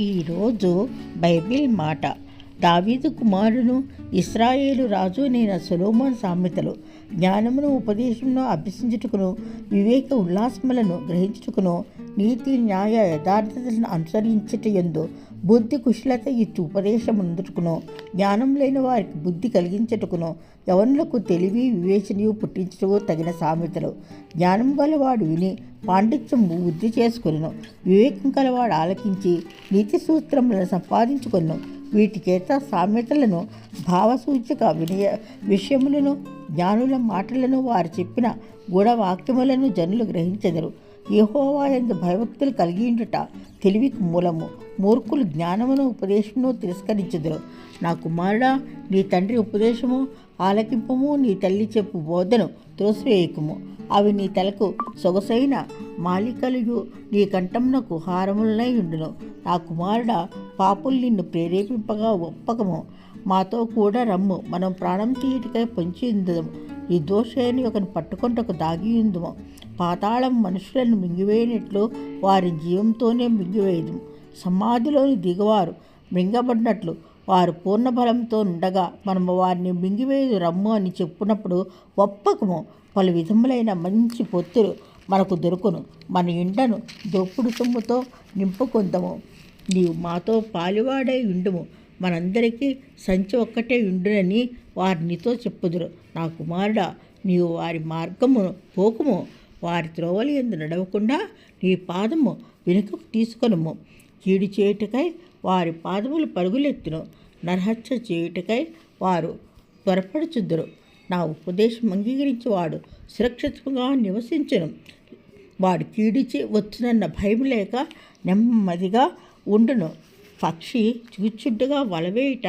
ఈరోజు బైబిల్ మాట. దావీదు కుమారును ఇస్రాయేలు రాజు నేను సొలోమోన్ సామెతలు జ్ఞానమును ఉపదేశమును అభ్యసించుటకును వివేక ఉల్లాసములను గ్రహించుటకును నీతి న్యాయ యథార్థతలను అనుసరించుట ఎందు బుద్ధి కుశలత ఇచ్చు ఉపదేశముందుటకును జ్ఞానం లేని వారికి బుద్ధి కలిగించటకును యవనులకు తెలివి వివేచనయు పుట్టించుటకు తగిన సామెతలు. జ్ఞానం గలవాడు విని పాండిత్యం వృద్ధి చేసుకొను వివేకం గలవాడు ఆలకించి నీతి సూత్రములను సంపాదించుకొను వీటి చేత సామెతలను భావసూచక వినయ విషయములను జ్ఞానుల మాటలను వారు చెప్పిన గూఢవాక్యములను జనులు గ్రహించెదరు. యహోవాయందు భయభక్తులు కలిగి ఉండుట తెలివికి మూలము. మూర్ఖులు జ్ఞానమును ఉపదేశమును తిరస్కరించుదురు. నా కుమారుడా నీ తండ్రి ఉపదేశము ఆలకింపము నీ తల్లి చెప్పు బోధను త్రోసివేయకుము. అవి నీ తలకు సొగసైన మాలికలు నీ కంఠమునకు హారములనై ఉండును. నా కుమారుడా పాపులు నిన్ను ప్రేరేపింపగా ఒప్పకము. మాతో కూడా రమ్ము. మనం ప్రాణం తీయటికై పొంచి ఉందము ఈ దోషాన్ని ఒకని పట్టుకొంటకు దాగి ఉందము పాతాళం మనుషులను మింగివేయనట్లు వారి జీవంతోనే మింగివేయదు సమాధిలోని దిగవారు మింగబడినట్లు వారు పూర్ణ బలంతో ఉండగా మనము వారిని మింగివేయదు రమ్ము అని చెప్పినప్పుడు ఒప్పకము. పలు విధములైన మంచి పొత్తులు మనకు దొరుకును. మన ఇంటను దోపుడు సొమ్ముతో నింపుకుందాము. నీవు మాతో పాలివాడే ఉండుము. మనందరికీ సంచి ఒక్కటే ఉండునని వారినితో చెప్పుదురు. నా కుమారుడా నీవు వారి మార్గమును పోకుము. వారి త్రోవలు ఎందు నడవకుండా నీ పాదము వెనుకకు తీసుకొనుము. కీడు చేయుటకై వారి పాదములు పరుగులెత్తును. నరహత్య చేయుటకై వారు త్వరపడుచుద్దురు నా ఉపదేశం అంగీకరించి వాడు సురక్షితంగా నివసించను. వాడు కీడిచి వచ్చునన్న భయం లేక నెమ్మదిగా ఉండును. పక్షి చూచుడ్డుగా వలవేయుట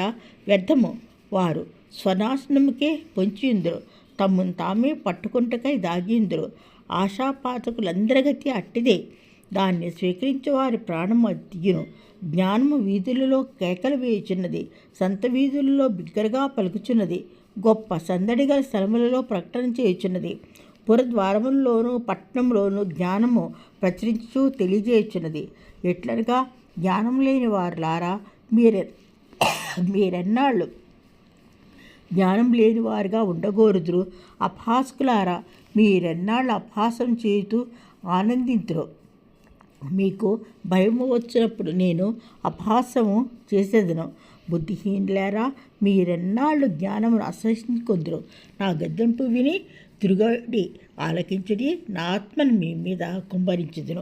వ్యర్థము. వారు స్వనాశనముకే పొంచియుందురు. తమ్మును తామే పట్టుకుంటకై దాగిందురు. ఆశాపాతకులందరిగతి అట్టిదే. దాన్ని స్వీకరించి వారి ప్రాణము తీయును జ్ఞానము వీధులలో కేకలు వేయుచున్నది. సంత వీధులలో బిగ్గరగా పలుకుచున్నది. గొప్ప సందడిగల స్థలములలో ప్రకటన చేయుచున్నది. పురద్వారముల్లోనూ పట్టణంలోనూ జ్ఞానము ప్రచురించు తెలియజేయుచున్నది. ఎట్లనగా జ్ఞానం లేని వారులారా మీరె మీరెన్నాళ్ళు జ్ఞానం లేని వారుగా ఉండగోరుదురు. అపహాసకులారా మీరెన్నాళ్ళు అపహాసం చేయుతూ ఆనందింతురు. మీకు భయము వచ్చినప్పుడు నేను అపహాసము చేసేదను. బుద్ధిహీనులారా మీరెన్నాళ్ళు జ్ఞానమును అసహించుకుందరు నా గద్దెంపు విని తిరుగడి ఆలకించుడి నా ఆత్మను మీ మీద కుమ్మరించుదును